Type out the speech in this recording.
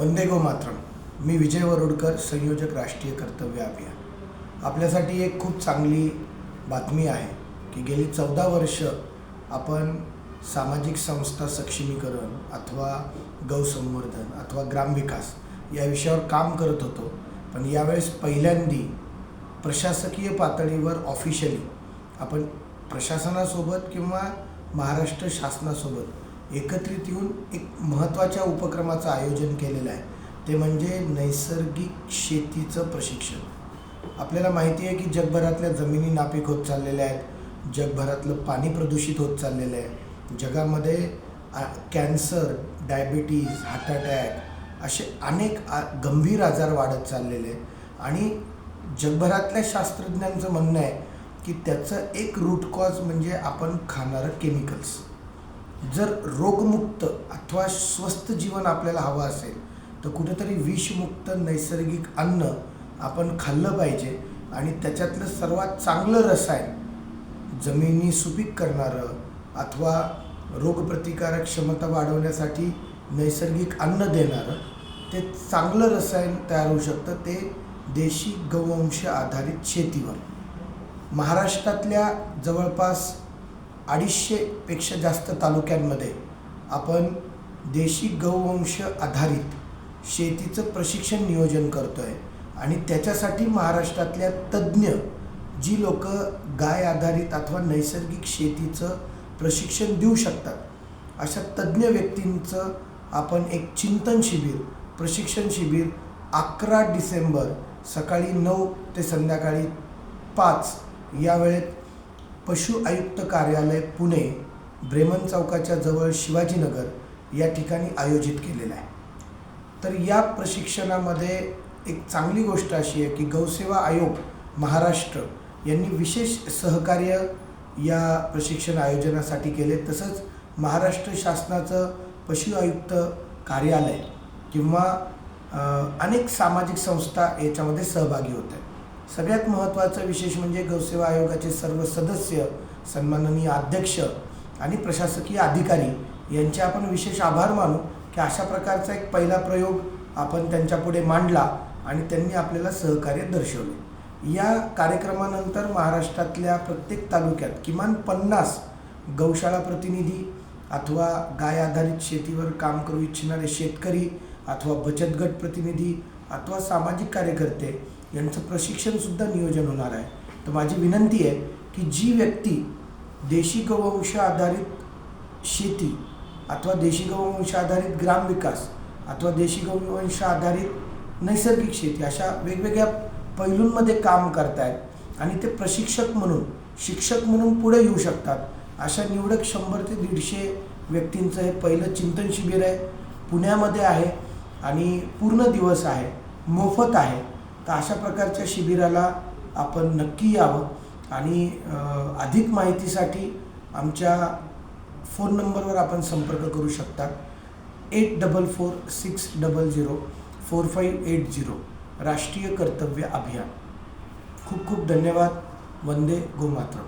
वंदे गो मातरम. मी विजय वरोडकर संयोजक राष्ट्रीय कर्तव्य अभियान. आपल्यासाठी एक खूप चांगली बातमी आहे की गेली चौदा वर्ष आपण सामाजिक संस्था सक्षमीकरण अथवा गौसंवर्धन अथवा ग्रामविकास या विषयावर काम करत होतो. पण यावेळेस पहिल्यांदी प्रशासकीय पातळीवर ऑफिशियली आपण प्रशासनासोबत किंवा महाराष्ट्र शासनासोबत एकत्रित येऊन एक महत्त्वाच्या उपक्रमाचं आयोजन केलेलं आहे. ते म्हणजे नैसर्गिक शेतीचं प्रशिक्षण. आपल्याला माहिती आहे की जगभरातल्या जमिनी नापीक होत चाललेल्या आहेत. जगभरातलं पाणी प्रदूषित होत चाललेलं आहे. जगामध्ये कॅन्सर डायबिटीज हार्ट अटॅक असे अनेक आ गंभीर आजार वाढत चाललेले आहेत. आणि जगभरातल्या शास्त्रज्ञांचं म्हणणं आहे की त्याचं एक रूट कॉज म्हणजे आपण खाणारं केमिकल्स जर रोगमुक्त अथवा स्वस्त जीवन आपल्याला हवं असेल तर कुठेतरी विषमुक्त नैसर्गिक अन्न आपण खाल्लं पाहिजे आणि त्याच्यातलं सर्वात चांगलं रसायन जमिनी सुपीक करणारं अथवा रोगप्रतिकारक क्षमता वाढवण्यासाठी नैसर्गिक अन्न देणारं ते चांगलं रसायन तयार होऊ शकतं ते देशी गौवंश आधारित शेतीवर. महाराष्ट्रातल्या जवळपास अडीचशेपेक्षा जास्त तालुक्यांमध्ये आपण देशी गौवंश आधारित शेतीचं प्रशिक्षण नियोजन करतो आहे आणि त्याच्यासाठी महाराष्ट्रातल्या तज्ज्ञ जी लोक गाय आधारित अथवा नैसर्गिक शेतीचं प्रशिक्षण देऊ शकतात अशा तज्ज्ञ व्यक्तींचं आपण एक चिंतन शिबिर प्रशिक्षण शिबिर अकरा डिसेंबर सकाळी नऊ ते संध्याकाळी पाच या वेळेत पशु आयुक्त कार्यालय पुणे ब्रेमन चौकाच्या जवळ शिवाजीनगर या ठिकाणी आयोजित केलेलं आहे. तर या प्रशिक्षणामध्ये एक चांगली गोष्ट अशी आहे की गौसेवा आयोग महाराष्ट्र यांनी विशेष सहकार्य या प्रशिक्षण आयोजनासाठी केले. तसंच महाराष्ट्र शासनाचं पशु आयुक्त कार्यालय किंवा अनेक सामाजिक संस्था याच्यामध्ये सहभागी होत आहेत. सगळ्यात महत्त्वाचं विशेष म्हणजे गौसेवा आयोगाचे सर्व सदस्य सन्माननीय अध्यक्ष आणि प्रशासकीय अधिकारी यांचे आपण विशेष आभार मानू की अशा प्रकारचा एक पहिला प्रयोग आपण त्यांच्यापुढे मांडला आणि त्यांनी आपल्याला सहकार्य दर्शवले. या कार्यक्रमानंतर महाराष्ट्रातल्या प्रत्येक तालुक्यात किमान पन्नास गौशाळा प्रतिनिधी अथवा गाय आधारित शेतीवर काम करू इच्छिणारे शेतकरी अथवा बचत गट प्रतिनिधी अथवा सामाजिक कार्यकर्ते यांचं प्रशिक्षणसुद्धा नियोजन होणार आहे. तर माझी विनंती आहे की जी व्यक्ती देशी गौवंश आधारित शेती अथवा देशी गौवंश आधारित ग्रामविकास अथवा देशी गौवंश आधारित नैसर्गिक शेती अशा वेगवेगळ्या पैलूंमध्ये काम करतायत आणि ते प्रशिक्षक म्हणून शिक्षक म्हणून पुढे येऊ शकतात अशा निवडक शंभर ते दीडशे व्यक्तींचं हे पहिलं चिंतन शिबिर आहे. पुण्यामध्ये आहे आणि पूर्ण दिवस आहे. मोफत आहे. तर अशा प्रकारच्या शिबिराला आपण नक्की यावं आणि अधिक माहितीसाठी आमच्या फोन नंबरवर आपण संपर्क करू शकता. Eight double four six double zero four five eight zero. राष्ट्रीय कर्तव्य अभियान. खूप खूप धन्यवाद. वंदे गोमात्र